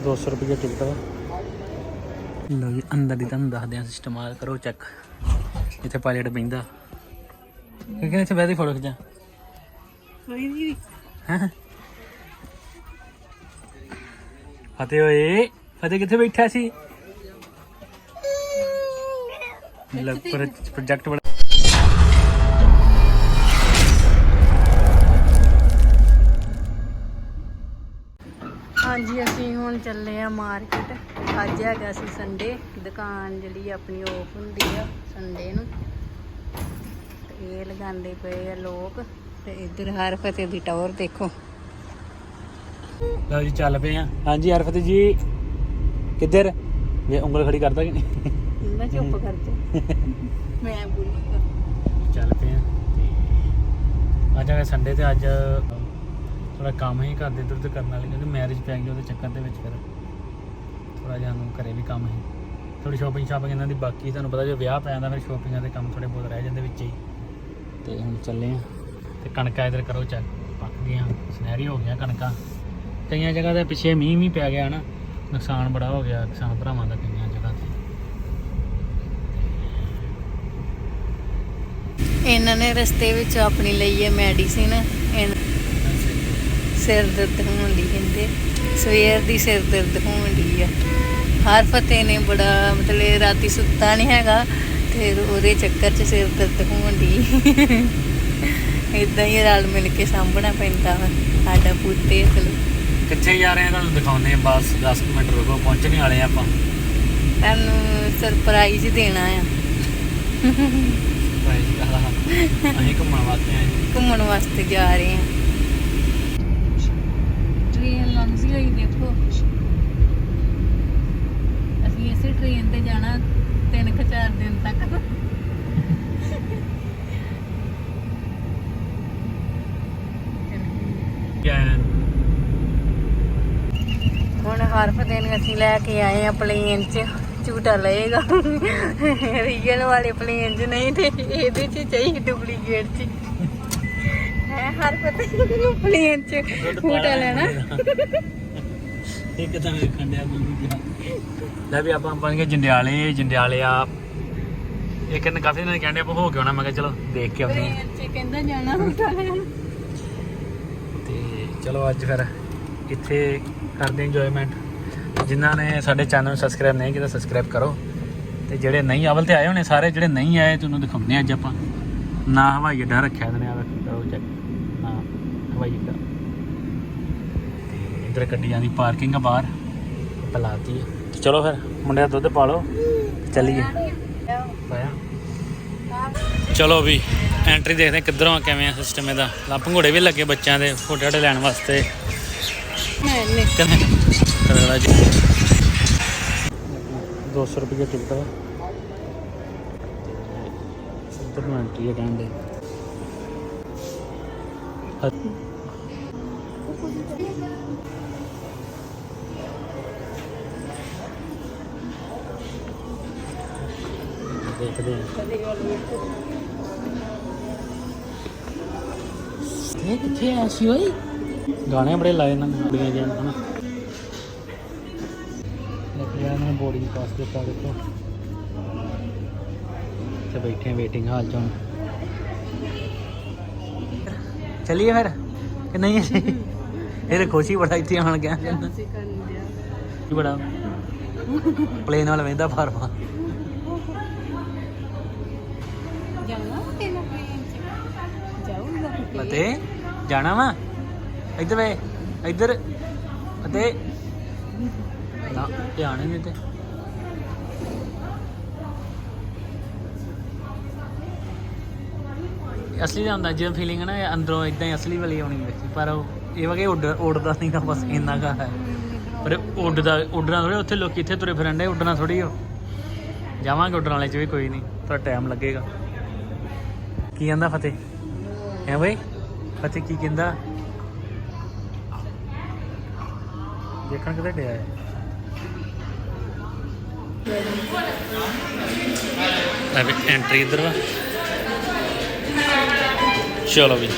200 ਰੁਪਏ ਟਿਕਟ ਵਾ ਲਓ ਜੀ ਅੰਦਰ ਦੀ ਤੁਹਾਨੂੰ ਦੱਸਦੇ ਆ ਸਿਸਟਮ ਆ। ਕਰੋ ਚੈੱਕ ਇੱਥੇ ਪਾਇਲਟ ਬੈਂਦਾ ਕਿਹਨੇ ਇੱਥੇ ਬੈਠੀ ਫੋਟੋ ਖਿਚਾ ਕੋਈ ਨਹੀਂ ਹੈਂ? ਫਤਿਹ ਓਏ ਫਤਿਹ ਕਿੱਥੇ ਬੈਠਾ ਸੀ? ਲੱਗ ਪਰ ਪ੍ਰੋਜੈਕਟ ਚੱਲੇ ਆ ਮਾਰਕੀਟ। ਅੱਜ ਹੈਗਾ ਸੀ ਸੰਡੇ ਦੁਕਾਨ ਜਿਹੜੀ ਆਪਣੀ ਆਫ ਹੁੰਦੀ ਆ ਸੰਡੇ ਨੂੰ। ਤੇ ਇਹ ਲਗਾਉਂਦੇ ਪਏ ਆ ਲੋਕ। ਤੇ ਇੱਧਰ ਹਰ ਫਤਿਹ ਦੀ ਟਾਵਰ ਦੇਖੋ। ਲਓ ਜੀ ਚੱਲ ਪਏ ਆ। ਹਾਂਜੀ ਹਰਫਤ ਜੀ ਕਿੱਧਰ? ਇਹ ਉਂਗਲ ਖੜੀ ਕਰਦਾ ਕਿ ਨਹੀਂ? ਮੈਂ ਚੁੱਪ ਕਰ ਜਾ। ਮੈਂ ਬੋਲੂਗਾ ਚੱਲ ਪਏ ਆ। ਤੇ ਅੱਜ ਹੈਗਾ ਸੰਡੇ ਤੇ ਅੱਜ ਥੋੜਾ ਕੰਮ ਹੀ ਘਰ ਦੇ ਇੱਧਰ ਉੱਧਰ ਕਰਨ ਵਾਲੇ ਕਿਉਂਕਿ ਮੈਰਿਜ ਪੈ ਗਈ ਉਹਦੇ ਚੱਕਰ ਦੇ ਵਿੱਚ ਫਿਰ। ਥੋੜਾ ਜਿਹਾ ਨੂੰ ਘਰੇ ਵੀ ਕੰਮ ਹੈ। ਥੋੜੀ ਸ਼ਾਪਿੰਗ ਸ਼ਾਪਿੰਗ ਇਹਨਾਂ ਦੀ ਬਾਕੀ ਤੁਹਾਨੂੰ ਪਤਾ ਜੇ ਵਿਆਹ ਪੈ ਜਾਂਦਾ ਫਿਰ ਸ਼ਾਪਿੰਗਾਂ ਦੇ ਕੰਮ ਥੋੜੇ ਬਹੁਤ ਰਹਿ ਜਾਂਦੇ ਵਿੱਚ ਹੀ। ਤੇ ਹੁਣ ਚੱਲੇ ਆ। ਤੇ ਕਣਕਾਂ ਇਧਰ ਕਰੋ ਚੈੱਕ ਪੱਕ ਗਈਆਂ, ਸੁਨਹਿਰੀ ਹੋ ਗਈਆਂ ਕਣਕਾਂ। ਕਈਆਂ ਜਗ੍ਹਾ ਤੇ ਪਿੱਛੇ ਮੀਂਹ ਵੀ ਪੈ ਗਿਆ ਨਾ, ਨੁਕਸਾਨ ਬੜਾ ਹੋ ਗਿਆ ਕਿਸਾਨ ਭਰਾਵਾਂ ਦਾ ਕਈਆਂ ਜਗ੍ਹਾ ਤੇ। ਇਹਨਾਂ ਨੇ ਰਸਤੇ ਵਿੱਚ ਆਪਣੀ ਲਈ ਹੈ ਮੈਡੀਸਿਨ। ਸਿਰ ਦਰਦ ਹੋਣ ਦੀ ਕਹਿੰਦੇ ਸਵੇਰ ਦੀ ਸਿਰ ਦਰਦ ਹੋਣ ਦੀ ਆ। ਹਰ ਫਤਿਹ ਨੇ ਬੜਾ ਮਤਲਬ ਰਾਤੀ ਸੁੱਤਾ ਨਹੀਂ ਹੈਗਾ ਤੇ ਉਹਦੇ ਚੱਕਰ 'ਚ ਸਿਰ ਦਰਦ ਹੋਣ ਦੀ। ਇਦਾਂ ਹੀ ਰਲ ਮਿਲ ਕੇ ਸਾਂਭਣਾ ਪੈਂਦਾ ਵਾ ਸਾਡਾ ਪੁੱਤੇ ਚਲੋ ਕਿੱਥੇ ਜਾ ਰਹੇ ਆ ਤੁਹਾਨੂੰ ਦਿਖਾਉਂਦੇ ਆ ਬਸ 10 ਕੁ ਮਿੰਟ ਰੁਕੋ ਪਹੁੰਚਣੇ ਵਾਲੇ ਆ ਆਪਾਂ। ਤੁਹਾਨੂੰ ਸਰਪ੍ਰਾਈਜ਼ ਦੇਣਾ ਆ। ਭਾਈ ਕਹਾ ਅਸੀਂ ਘੁੰਮਣ ਵਾਸਤੇ ਆਏ। ਘੁੰਮਣ ਵਾਸਤੇ ਜਾ ਰਹੇ ਹਾਂ ਲੰਘਦੀ ਹੋਈ ਦੇਖੋ ਅਸੀਂ ਇਸੇ ਟ੍ਰੇਨ ਤੇ ਜਾਣਾ ਤਿੰਨ ਕੁ ਚਾਰ ਦਿਨ ਤੱਕ? ਹੁਣ ਹਰਫ ਦਿਨ ਅਸੀਂ ਲੈ ਕੇ ਆਏ ਆ ਪਲੇਨ 'ਚ ਝੂਟਾ ਲਏਗਾ। ਰੀਅਲ ਵਾਲੇ ਪਲੇਨ 'ਚ ਨਹੀਂ ਤੇ ਇਹਦੇ 'ਚ ਚਾਹੀ ਡੁਪਲੀਕੇਟ 'ਚ। ਹੈ ਹਰਫ ਨੂੰ ਪਲੇਨ 'ਚ ਝੂਟਾ ਲੈਣਾ ਇੱਕ ਤਾਂ ਵੇਖਣ ਡਿਆ ਮੈਨੂੰ ਗਿਆ ਲੈ ਵੀ ਆਪਾਂ ਬਣ ਗਏ ਜੰਡਿਆਲੇ ਜੰਡਿਆਲੇ ਆ ਇੱਕ ਨੇ ਕਾਫੀ ਦਿਨ ਕਹਿੰਦੇ ਆਪਾਂ ਹੋ ਕੇ ਆਉਣਾ ਮੈਂ ਕਿਹਾ ਚਲੋ ਦੇਖ ਕੇ ਆਉਂਦੇ ਹਾਂ। ਕਹਿੰਦਾ ਜਾਣਾ ਤੇ ਚਲੋ ਅੱਜ ਫਿਰ ਇੱਥੇ ਕਰਦੇ ਇੰਜੋਇਮੈਂਟ ਜਿਨ੍ਹਾਂ ਨੇ ਸਾਡੇ ਚੈਨਲ ਨੂੰ ਸਬਸਕ੍ਰਾਈਬ ਨਹੀਂ ਕੀਤਾ ਸਬਸਕ੍ਰਾਈਬ ਕਰੋ। ਤੇ ਜਿਹੜੇ ਨਹੀਂ ਅਵਲ ਤੇ ਆਏ ਹੋਣੇ ਸਾਰੇ ਜਿਹੜੇ ਨਹੀਂ ਆਏ ਤੁਹਾਨੂੰ ਦਿਖਾਉਂਦੇ ਅੱਜ ਆਪਾਂ। ਨਾ ਹਵਾਈ ਅੱਡਾ ਰੱਖਿਆ ਇਹਨੇ ਆ ਚੈੱਕ ਹਾਂ ਹਵਾਈ ਅੱਡਾ। ਇੱਧਰ ਗੱਡੀਆਂ ਦੀ ਪਾਰਕਿੰਗ ਆ ਬਾਹਰ, ਪਲਾਤੀ ਹੈ ਚਲੋ ਫਿਰ ਮੁੰਡੇ ਦਾ ਦੁੱਧ ਪਾ ਲਓ ਚੱਲੀਏ ਚਲੋ ਵੀ ਐਂਟਰੀ ਦੇਖਦੇ ਕਿੱਧਰੋਂ ਕਿਵੇਂ ਆ ਸਿਸਟਮ ਇਹਦਾ। ਲਾ ਭੰਗੂੜੇ ਵੀ ਲੱਗੇ ਬੱਚਿਆਂ ਦੇ ਫੋਟੇ ਫੋਟੋ ਲੈਣ ਵਾਸਤੇ। ਮੈਂ ਨਹੀਂ ਕਹਿੰਦੇ ਜੀ 200 ਰੁਪਏ ਟਿਕਟ ਹੈ ਇੱਧਰ ਨੂੰ ਐਂਟਰੀ ਹੈ ਕਹਿੰਦੇ ਦੇਖਦੇ ਹਾਂ। ਇਹ ਕਿੱਥੇ ਆ ਸੀ ਓਏ? ਗਾਣੇ ਬੜੇ ਲਾਏ ਇਹਨਾਂ ਨੇ ਬੜੀਆਂ ਜਿਹੀਆਂ ਹਨਾ। ਲੱਗਿਆ ਇਹਨਾਂ ਨੇ ਬੋਰਡਿੰਗ ਪਾਸ ਦਿੱਤਾ ਦੇਖੋ। ਤੇ ਬੈਠੇ ਵੇਟਿੰਗ ਹਾਲ ਚ ਹੁਣ। ਚੱਲੀਏ ਫਿਰ? ਕਿ ਨਹੀਂ? ਇਹ ਤਾਂ ਖੁਸ਼ੀ ਬੜਾ ਇੱਥੇ ਆਣ ਗਿਆ। ਕੀ ਬੜਾ? ਪਲੇਨ ਵਾਲਾ ਵੇਂਦਾ ਫਾਰਮਾ। ਜਾਣਾ ਤੇਰਾ ਪਲੇਨ 'ਚ ਜਾਊਗਾ ਅਤੇ ਜਾਣਾ ਵਾ? ਇੱਧਰ ਵੇ, ਇੱਧਰ। ਅਤੇ ਨਾ, ਧਿਆਨ ਨਹੀਂ ਤੇ। ਅਸਲੀ ਦਾ ਹੁੰਦਾ, ਜਿਵੇਂ ਫੀਲਿੰਗ ਨਾ, ਇਹ ਅੰਦਰੋਂ ਇਦਾਂ ਹੀ ਅਸਲੀ ਵਾਲੀ ਆਉਣੀ ਵਿੱਚ ਪਰ ਉਹ ਇਹ ਵਗੇ ਉੱਡ, ਉੱਡਦਾ ਨਹੀਂਗਾ ਬਸ ਇੰਨਾ ਕਾ ਹੈ। ਪਰ ਉੱਡਦਾ, ਉੱਡਣਾ ਥੋੜੀ ਉੱਥੇ ਲੋਕੀ ਇੱਥੇ ਤੁਰੇ ਫਿਰਨ ਦੇ ਉੱਡਣਾ ਥੋੜੀ ਹੋ ਜਾਵਾਂਗੇ ਉੱਡਣ ਵਾਲੇ ਚ ਵੀ ਕੋਈ ਨਹੀਂ ਥੋੜਾ ਟਾਈਮ ਲੱਗੇਗਾ। ਕੀ ਕਹਿੰਦਾ ਫਤਿਹ? ਹੈ ਬਈ? ਫਤਿਹ ਕੀ ਕਹਿੰਦਾ? ਦੇਖਣ ਕਿਤੇ ਡਿਆ ਹੈ? ਲੈ ਵੀ ਐਂਟਰੀ ਇਧਰ ਵਾ। ਚਲੋ ਵੀ।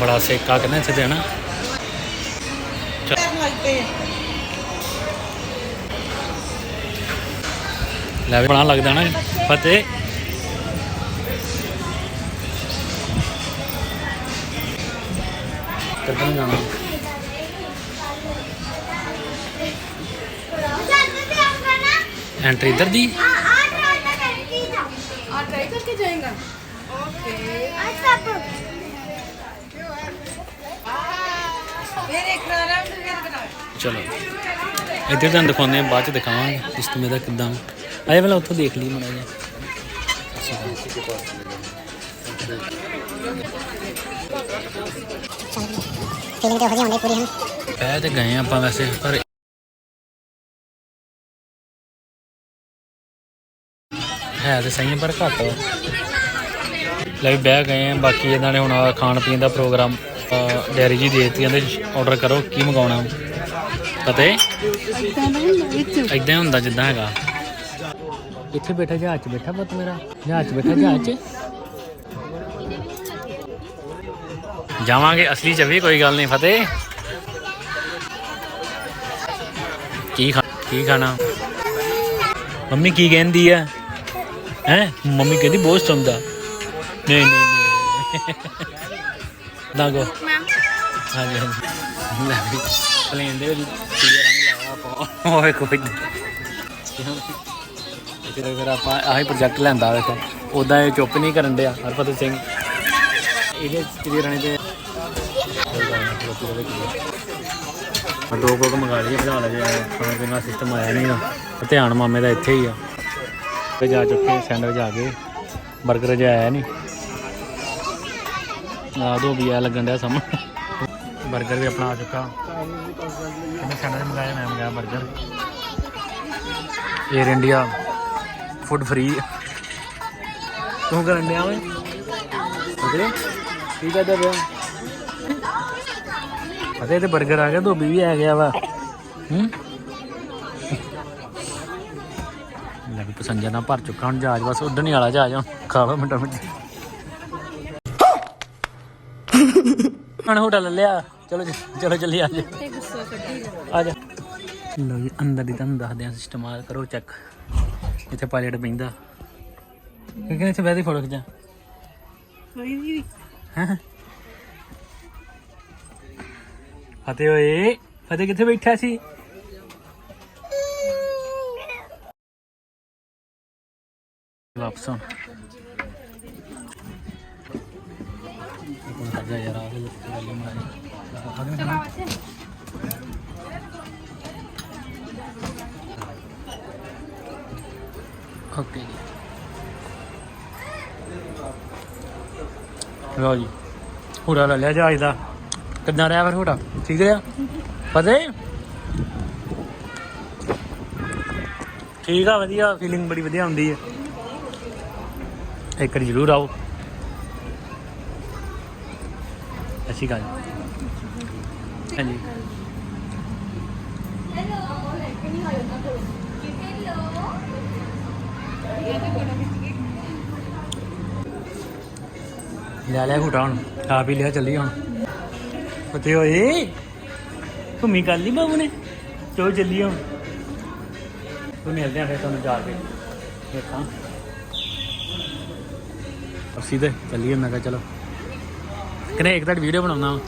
ਬੜਾ ਸੇਕਾ ਕਹਿੰਦੇ ਇੱਥੇ ਨਾ ਲੈ ਵੀ ਬਣਾ ਲੱਗਦਾ ਨਾ। ਫਤਿਹ ਕਿੱਦਾਂ ਜਾਣਾ ਐਂਟਰੀ ਇੱਧਰ ਦੀ आ ट्राई करके जाएगा ओके फिर एक राउंड फिर बनाओ ਚਲੋ ਇੱਧਰ ਤੁਹਾਨੂੰ ਦਿਖਾਉਂਦੇ ਆ ਬਾਅਦ ਚ ਦਿਖਾਵਾਂਗੇ ਸਿਸਟਮ ਇਹਦਾ ਕਿੱਦਾਂ ਆਏ ਵਾਲਾ ਉੱਥੋਂ ਦੇਖ ਲਈ ਮੜਾ ਜਿਹਾ ਫੀਲਿੰਗ ਤੇ ਵਧੀਆ ਹੁੰਦੀ ਪੂਰੀ, ਹਨ? ਪੈ ਤੇ ਗਏ ਆਪਾਂ ਵੈਸੇ, ਪਰ ਹੈ ਤੇ ਸਹੀ ਪਰ ਘੱਟ ਵਾ। ਬਹਿ ਗਏ ਆ, ਬਾਕੀ ਇਹਨਾਂ ਨੇ ਹੁਣ ਆਹ ਖਾਣ ਪੀਣ ਦਾ ਪ੍ਰੋਗਰਾਮ ਡੈਰੀ ਜੀ ਦੇ ਦਿੱਤੀ, ਕਹਿੰਦੇ ਆਰਡਰ ਕਰੋ, ਕੀ ਮੰਗਾਉਣਾ ਪਤਾ ਹੈ ਇਦਾਂ ਹੁੰਦਾ ਜਿੱਦਾਂ ਹੈਗਾ। ਇੱਥੇ ਬੈਠਾ ਜਹਾਜ਼ 'ਚ ਬੈਠਾ ਪੁੱਤ ਮੇਰਾ, ਜਹਾਜ਼ 'ਚ ਬੈਠਾ ਜਹਾਜ਼ 'ਚ। ਜਾਵਾਂਗੇ, ਅਸਲੀ 'ਚ ਵੀ ਕੋਈ ਗੱਲ ਨਹੀਂ, ਫਤਿਹ। ਕੀ ਖਾ, ਕੀ ਖਾਣਾ? ਮੰਮੀ ਕੀ ਕਹਿੰਦੀ ਆ? ਹੈ? ਮੰਮੀ ਕਹਿੰਦੀ ਬਹੁਤ ਸੁਣਦਾ। ਨਹੀਂ ਨਹੀਂ ਨਹੀਂ। ਦਾਗੋ ਹਾਂਜੀ ਹਾਂਜੀ। ਲੈ ਵੀ, ਪਲੇਨ ਦੇ ਵਿੱਚ ਪੀਲੇ ਰੰਗ ਲਾਇਆ ਆਪਾਂ। ਓਏ, ਕੋਈ ਫਿਰ ਫਿਰ ਆਪਾਂ ਆਹੀ ਪ੍ਰੋਜੈਕਟ ਲੈਂਦਾ, ਵੇਖੋ। ਉਦਾਂ ਇਹ ਚੁੱਪ ਨਹੀਂ ਕਰਨ ਡਿਆ ਹਰਪਤ ਸਿੰਘ। ਇਹਦੇ ਪੀਲੇ ਰੰਗ ਦੇ ਦੋ ਕੋਕ ਸਿਸਟਮ ਆਇਆ ਨਹੀਂ ਆ। ਧਿਆਨ ਮਾਮੇ ਦਾ ਇੱਥੇ ਹੀ ਆ। ਤੇ ਜਾ ਚੁੱਕੇ ਸੈਂਡਵਿਚ ਆ ਗਏ। 버ਗਰ ਜਿਹਾ ਆਇਆ ਨਹੀਂ। ਆ ਦੋ ਵੀ ਆ ਲੱਗਣ ਦਾ ਸਾਹਮਣੇ। 버ਗਰ ਵੀ ਆਪਣਾ ਆ ਚੁੱਕਾ। ਮੈਂ ਸੈਂਡਵਿਚ ਮੰਗਾਇਆ, ਮੈਂ ਮੰਗਾਇਆ 버ਗਰ 에ਅਰ ਇੰਡੀਆ ਫੂਡ ਫਰੀ ਤੂੰ ਕਰਨ ਡਿਆ ਓਏ? ਠੀਕ ਹੈ ਦਾ ਅਤੇ ਤੇ 버ਗਰ ਆ ਗਿਆ ਧੋਬੀ ਵੀ ਆ ਗਿਆ ਵਾ। ਹੂੰ? ਲੈ ਵੀ ਪਸੰਜਰ ਨਾਲ ਭਰ ਚੁੱਕਾ ਹੁਣ ਜਹਾਜ਼ ਬਸ ਉੱਡਣ ਹੀ ਵਾਲਾ ਜਹਾਜ਼ ਹੁਣ ਖਾ ਲਓ ਮਿੰਟਾਂ ਮਿੰਟ ਹੁਣ ਹੋਟਲ ਲਿਆ ਚਲੋ ਜੀ ਚਲੋ ਚੱਲੀ ਆ ਜਾ। ਆ ਜਾ ਅੰਦਰ ਦੀ ਤੁਹਾਨੂੰ ਦੱਸਦੇ ਆ ਸਿਸਟਮ ਆ ਕਰੋ ਚੈੱਕ ਇੱਥੇ ਪਾਇਲਟ ਬੈਂਦਾ ਕਿਹਨੇ ਇੱਥੇ ਬੈਠੀ ਫੋਟੋ ਖਿਚਾ। ਹੈਂ? ਫਤਿਹ ਓਏ। ਫਤਿਹ ਕਿੱਥੇ ਬੈਠਾ ਸੀ? ਵਾਪਸ ਹੁਣ ਕਰ ਜਾ ਯਾਰ ਆ ਕੇ ਗੱਲ ਮਾਰੀ ਓਕੇ। ਜੀ ਲਓ ਜੀ। ਹੂੜਾ ਲੈ ਲਿਆ ਜਹਾਜ਼ ਦਾ। ਕਿੱਦਾਂ ਰਿਹਾ ਫਿਰ ਹੂੜਾ ਠੀਕ ਰਿਹਾ? ਫਤਿਹ? ਠੀਕ ਆ, ਵਧੀਆ। ਫੀਲਿੰਗ ਬੜੀ ਵਧੀਆ ਹੁੰਦੀ ਹੈ ਇੱਕ ਵਾਰੀ ਜ਼ਰੂਰ ਆਓ। ਅੱਛੀ ਗੱਲ ਹਾਂਜੀ। ਲੈ ਲਿਆ ਘੁਟਾ ਹੁਣ। ਖਾ ਪੀ ਲਿਆ, ਚੱਲੀ ਹੁਣ। ਫਤਿਹ ਓਏ ਘੁੰਮੀ ਕਰ ਲਈ ਬਾਬੂ ਨੇ? ਚੋ ਚੱਲੀ ਹੁਣ। ਤੂੰ ਮਿਲਦੇ ਆ ਫਿਰ ਤੁਹਾਨੂੰ ਜਾ ਕੇ। ਦੇਖਾਂ। ਅਸੀਂ ਤੇ ਚੱਲੀਏ, ਮੈਂ ਕਿਹਾ ਚਲੋ। ਕਿਨੇ ਇੱਕ ਤਾਂ ਵੀਡੀਓ ਬਣਾਉਣਾ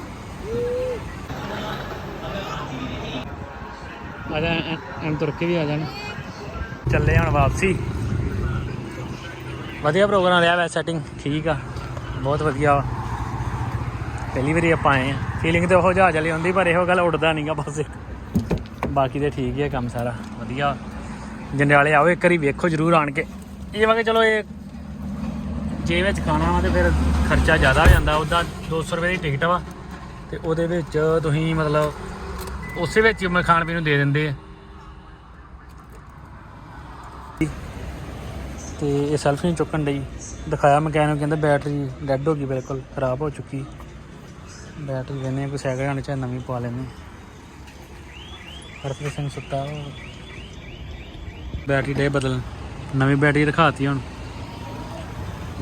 ਆ ਜਾ, ਐਂ ਤੁਰ ਕੇ ਵੀ ਆ ਜਾਣ। ਚੱਲੇ ਹੁਣ ਵਾਪਸੀ। ਵਧੀਆ ਪ੍ਰੋਗਰਾਮ ਰਿਹਾ ਵੈ ਸੈਟਿੰਗ ਠੀਕ ਆ। ਬਹੁਤ ਵਧੀਆ ਵਾ। ਪਹਿਲੀ ਵਾਰੀ ਆਪਾਂ ਆਏ ਆ। ਫੀਲਿੰਗ ਤੇ ਉਹ ਜਹਾਜ਼ ਵਾਲੀ ਹੁੰਦੀ, ਪਰ ਇਹੋ ਗੱਲ ਉੱਡਦਾ ਨਹੀਂਗਾ ਬਸ। ਬਾਕੀ ਤੇ ਠੀਕ ਹੀ ਹੈ ਕੰਮ ਸਾਰਾ, ਵਧੀਆ। ਜੰਡਿਆਲੇ ਆਓ, ਇੱਕ ਵਾਰੀ ਵੇਖੋ ਜਰੂਰ ਆਣ ਕੇ। ਇਹ ਵਾ ਕਿ ਚਲੋ ਇਹ ਜੇ ਵਿੱਚ ਖਾਣਾ ਵਾ ਤੇ ਫਿਰ ਖਰਚਾ ਜ਼ਿਆਦਾ ਹੋ ਜਾਂਦਾ, ਉਹਦਾ 200 ਰੁਪਏ ਦੀ ਟਿਕਟ ਵਾ। ਤੇ ਉਹਦੇ ਵਿੱਚ ਤੁਸੀਂ ਮਤਲਬ, ਉਸੇ ਵਿੱਚ ਹੀ ਮੈਂ ਖਾਣ ਪੀਣ ਨੂੰ ਦੇ ਦਿੰਦੇ ਆ। ਤੇ ਇਹ ਸੈਲਫੀ ਨਹੀਂ ਚੁੱਕਣ ਲਈ ਦਿਖਾਇਆ ਮਕੈਨਿਕ, ਕਹਿੰਦਾ ਬੈਟਰੀ ਡੈੱਡ ਹੋ ਗਈ, ਬਿਲਕੁਲ ਖਰਾਬ ਹੋ ਚੁੱਕੀ। ਬੈਟਰੀ ਲੈਣੇ ਕੋਈ ਸਾਈਕਲ ਜਾਣੇ ਚਾਹੇ ਨਵੀਂ ਪਵਾ ਲੈਣੇ ਹਰਪ੍ਰੀਤ ਸਿੰਘ ਸੁੱਤਾ ਉਹ। ਬੈਟਰੀ ਡੇ ਬਦਲ, ਨਵੀਂ ਬੈਟਰੀ ਰਖਾਤੀ ਹੁਣ।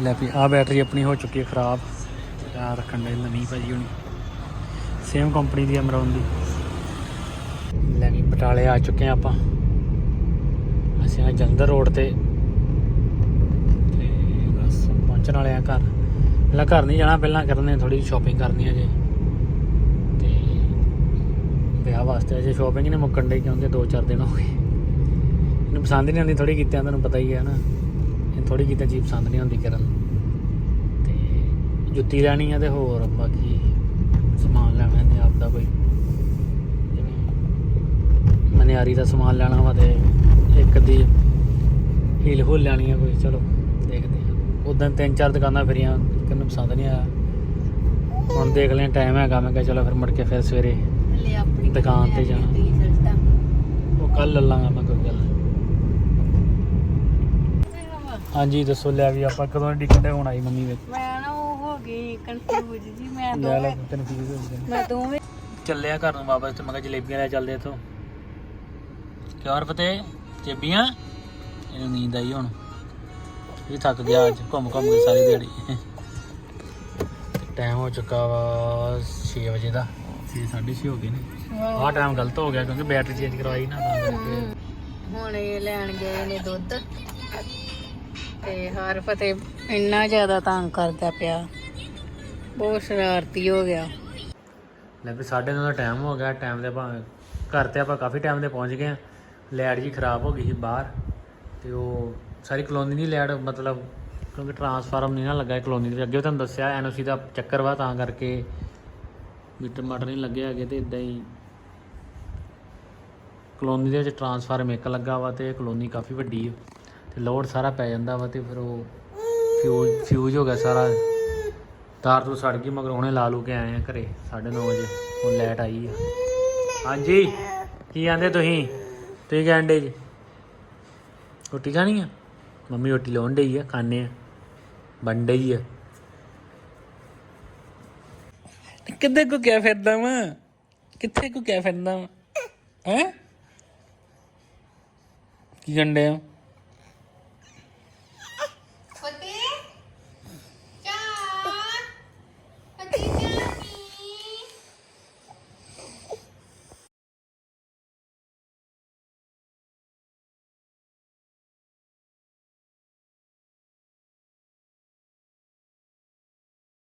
ਲੈ ਵੀ ਆ ਬੈਟਰੀ ਆਪਣੀ ਹੋ ਚੁੱਕੀ ਹੈ ਖਰਾਬ। ਆ ਰੱਖਣ ਦੇ ਨਵੀਂ ਭਾਜੀ ਹੁਣ। ਸੇਮ ਕੰਪਨੀ ਦੀ ਅਮਰੌਨ ਦੀ ਬਟਾਲੇ ਆ ਚੁੱਕੇ ਆ ਆਪਾਂ। ਅਸੀਂ ਆ ਜਲੰਧਰ ਰੋਡ ਤੇ। ਤੇ ਬਸ, ਪਹੁੰਚਣ ਵਾਲੇ ਆ ਘਰ। ਪਹਿਲਾਂ ਘਰ ਨਹੀਂ ਜਾਣਾ, ਪਹਿਲਾਂ ਕਰਨੇ ਥੋੜੀ ਸ਼ਾਪਿੰਗ ਕਰਨੀ ਹੈ ਜੇ। ਵਿਆਹ ਵਾਸਤੇ ਅਜੇ ਸ਼ਾਪਿੰਗ ਹੀ ਨਹੀਂ ਮੁੱਕਣ ਡਈ, ਕਿਉਂਕਿ 2-4 ਦਿਨ ਹੋ ਗਏ। ਇਹਨੂੰ ਪਸੰਦ ਨਹੀਂ ਆਉਂਦੀ ਥੋੜੀ ਕੀਤਿਆਂ ਤੁਹਾਨੂੰ ਪਤਾ ਹੀ ਹੈ ਨਾ। ਇਹ ਥੋੜੀ ਕੀਤਿਆਂ ਚੀਜ਼ ਪਸੰਦ ਨਹੀਂ ਆਉਂਦੀ ਕਰਨ ਤੇ ਜੁੱਤੀ ਲੈਣੀ ਆ ਤੇ ਹੋਰ ਬਾਕੀ ਸਮਾਨ ਲੈਣਾ ਨੇ ਆਪ ਦਾ ਕੋਈ। ਜਿਵੇਂ ਮਨਿਆਰੀ ਦਾ ਸਮਾਨ ਲੈਣਾ ਵਾ ਤੇ ਇੱਕ ਦੀ ਹੀਲ ਹੁਲ ਲੈਣੀ ਆ ਕੋਈ, ਚਲੋ, ਦੇਖਦੇ ਆ। ਉਦੋਂ ਤਿੰਨ ਚਾਰ ਦੁਕਾਨਾਂ ਫਿਰੀਆਂ, ਕਿੰਨੂੰ ਪਸੰਦ ਨਹੀਂ ਆਇਆ। ਹੁਣ ਦੇਖ ਲਿਆ ਟਾਈਮ ਹੈਗਾ, ਮੈਂ ਕਿਹਾ ਚਲੋ ਫਿਰ ਮੁੜ ਕੇ ਫਿਰ ਸਵੇਰੇ ਲੈ ਆਪਣੀ ਦੁਕਾਨ ਤੇ ਜਾਣਾ। ਉਹ ਕੱਲ ਲੈ ਲਾਂਗਾ ਮੈਂ ਕੋਈ ਗੱਲ। ਹਾਂਜੀ ਦੱਸੋ ਲੈ ਵੀ ਆਪਾਂ ਕਦੋਂ ਡਿੱਕਦੇ ਹੁਣ ਆਈ ਮੰਮੀ ਵਿੱਚ? ਮੈਂ ਨਾ ਉਹ ਹੋ ਗਈ ਕਨਫਿਊਜ਼ ਜੀ ਮੈਂ ਲੈ ਲੈ ਦੋਵੇਂ ਕਨਫਿਊਜ਼ ਹੋ ਗਏ ਮੈਂ ਦੋਵੇਂ ਚੱਲੇ ਆ ਘਰ ਨੂੰ ਵਾਪਸ ਤੇ ਮੈਂ ਕਿਹਾ ਜਲੇਬੀਆਂ ਲੈ ਚੱਲਦੇ ਇਥੋਂ। ਕਿਉਂ ਫਤੇ ਜੇਬੀਆਂ ਇਹਨੂੰ ਨੀਂਦ ਆਈ ਹੁਣ। ਇਹ ਥੱਕ ਗਿਆ ਅੱਜ ਘੁੰਮ ਘੁੰਮ ਕੇ ਸਾਰੀ ਦਿਹਾੜੀ। ਟਾਈਮ ਹੋ ਚੁੱਕਾ ਵਾ 6 ਵਜੇ ਦਾ। 6 6:30 ਹੋ ਗਏ ਨੇ। ਆਹ ਟਾਈਮ ਗਲਤ ਹੋ ਗਿਆ ਕਿਉਂਕਿ ਬੈਟਰੀ ਚੇਂਜ ਕਰਵਾਈ ਨਾ ਤਾਂ ਕਰਕੇ। ਹੁਣ ਇਹ ਲੈਣ ਗਏ ਨੇ ਦੁੱਧ। ਤੇ ਹਰ ਫਤਿਹ ਇੰਨਾ ਜ਼ਿਆਦਾ ਤੰਗ ਕਰਦਾ ਪਿਆ। ਬਹੁਤ ਸ਼ਰਾਰਤੀ ਹੋ ਗਿਆ। ਲੈ ਵੀ 9:30 ਦਾ ਟਾਈਮ ਹੋ ਗਿਆ ਟਾਈਮ ਦੇ ਭਾਵੇਂ ਘਰ ਤੇ ਆਪਾਂ ਕਾਫੀ ਟਾਈਮ ਤੇ ਪਹੁੰਚ ਗਏ ਆ ਲਾਈਟ ਜੀ ਖਰਾਬ ਹੋ ਗਈ ਸੀ ਬਾਹਰ। ਤੇ ਉਹ ਸਾਰੀ ਕਲੋਨੀ ਦੀ ਲਾਈਟ ਮਤਲਬ ਕਿਉਂਕਿ ਟਰਾਂਸਫਾਰਮ ਨਹੀਂ ਨਾ ਲੱਗਾ ਕਲੋਨੀ ਦੇ। ਅੱਗੇ ਤੁਹਾਨੂੰ ਦੱਸਿਆ ਐਨਓਸੀ ਦਾ ਚੱਕਰ ਵਾ ਤਾਂ ਕਰਕੇ। ਮੀਟਰ ਮਾਟਰ ਨਹੀਂ ਲੱਗੇ ਹੈਗੇ ਤੇ ਇਦਾਂ ਹੀ ਕਲੋਨੀ ਦੇ ਵਿੱਚ ਟਰਾਂਸਫਾਰਮ ਇੱਕ ਲੱਗਾ ਵਾ ਤੇ ਇਹ ਕਲੋਨੀ ਕਾਫੀ ਵੱਡੀ ਹੈ ਤੇ ਲੋਡ ਸਾਰਾ ਪੈ ਜਾਂਦਾ ਵਾ ਤੇ ਫਿਰ ਉਹ ਫਿਊਜ਼ ਫਿਊਜ਼ ਹੋ ਗਿਆ ਸਾਰਾ। ਤਾਰ ਤੋਂ ਸੜ ਗਈ ਮਗਰ ਉਹਨੇ ਲਾ ਲੂ ਕੇ ਆਏ ਆ ਘਰੇ 9:30 ਵਜੇ, ਹੁਣ ਲਾਈਟ ਆਈ ਆ। ਹਾਂਜੀ, ਕੀ ਆਂਦੇ ਤੁਸੀਂ? ਤੁਸੀਂ ਕਹਿੰਦੇ ਜੀ? ਰੋਟੀ ਖਾਣੀ ਆ? ਮੰਮੀ ਰੋਟੀ ਲਾਉਣ ਡਈ ਆ ਖਾਣੇ ਆ। ਬਣ ਡਈ ਆ। ਕਿੱਥੇ ਕੋ ਕਿਆ ਫਿਰਦਾ ਵਾ? ਕਿੱਥੇ ਕੋ ਕਿਆ ਫਿਰਦਾ ਵਾ? ਹੈ? ਕੀ ਗੰਡੇ ਆ